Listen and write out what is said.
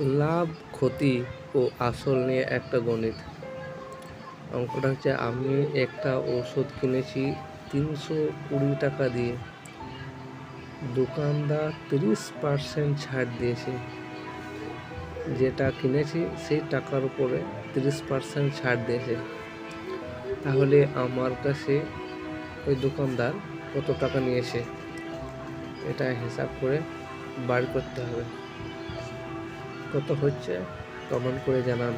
লাভ, ক্ষতি ও আসল নিয়ে একটা গণিত। অঙ্কটা হচ্ছে, আমি একটা ওষুধ কিনেছি তিনশো কুড়ি টাকা দিয়ে। দোকানদার তিরিশ পার্সেন্ট ছাড় দিয়েছে। যেটা কিনেছি সেই টাকার উপরে তিরিশ পার্সেন্ট ছাড় দিয়েছে। তাহলে আমার কাছে ওই দোকানদার কত টাকা নিয়েছে? এটা হিসাব করে বার করতে হবে। কত হচ্ছে? কমেন্ট করে জানান।